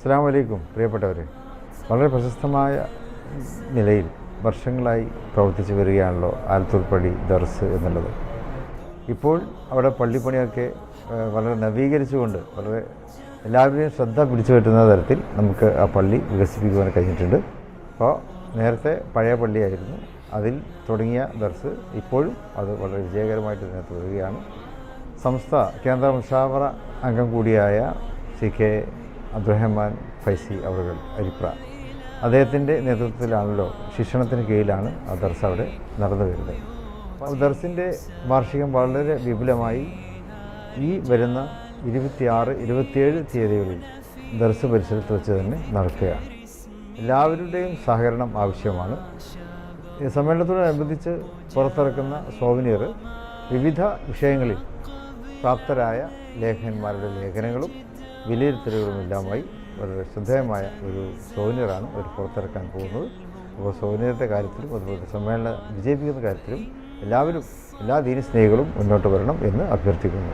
അസ്സാം വലൈക്കും പ്രിയപ്പെട്ടവരെ. വളരെ പ്രശസ്തമായ നിലയിൽ വർഷങ്ങളായി പ്രവർത്തിച്ചു വരികയാണല്ലോ ആലത്തൂർപ്പള്ളി ദർസ് എന്നുള്ളത്. ഇപ്പോൾ അവിടെ പള്ളിപ്പണിയൊക്കെ വളരെ നവീകരിച്ചുകൊണ്ട് വളരെ എല്ലാവരുടെയും ശ്രദ്ധ പിടിച്ചു പറ്റുന്ന തരത്തിൽ നമുക്ക് ആ പള്ളി വികസിപ്പിക്കുവാൻ കഴിഞ്ഞിട്ടുണ്ട്. അപ്പോൾ നേരത്തെ പഴയ പള്ളിയായിരുന്നു. അതിൽ തുടങ്ങിയ ദർസ് ഇപ്പോഴും അത് വളരെ വിജയകരമായിട്ട് തന്നെ തുടരുകയാണ് സംസ്ഥ കേന്ദ്ര മുഷാവറ അംഗം കൂടിയായ സി കെ അബ്ദുറഹ്മാൻ ഫൈസി അവറുകൾ അരിപ്ര. അദ്ദേഹത്തിന്റെ നേതൃത്വത്തിലാണല്ലോ ശിക്ഷണത്തിന് കീഴിലാണ് അദർസ് ദർസ് അവിടെ നടന്നു വരുന്നത്. അദർസിന്റെ ദർസിന്റെ വാർഷികം വളരെ വിപുലമായി ഈ വരുന്ന ഇരുപത്തിയാറ് ഇരുപത്തിയേഴ് തീയതികളിൽ ദർസ് പരിസരത്ത് വെച്ച് തന്നെ നടക്കുകയാണ്. എല്ലാവരുടെയും സഹകരണം ആവശ്യമാണ്. സമ്മേളനത്തോടനുബന്ധിച്ച് പുറത്തിറക്കുന്ന സോവനിയർ വിവിധ വിഷയങ്ങളിൽ പ്രാപ്തരായ ലേഖകന്മാരുടെ ലേഖനങ്ങളും വിലയിരുത്തലുകളുമെല്ലാമായി വളരെ ശ്രദ്ധേയമായ ഒരു സോവനിയറാണ് അവർ പുറത്തിറക്കാൻ പോകുന്നത്. അപ്പോൾ സോവനിയറിന്റെ കാര്യത്തിലും അതുപോലെ സമ്മേളനം വിജയിപ്പിക്കുന്ന കാര്യത്തിലും എല്ലാവരും എല്ലാ ദീനസ്നേഹികളും മുന്നോട്ട് വരണം എന്ന് അഭ്യർത്ഥിക്കുന്നു.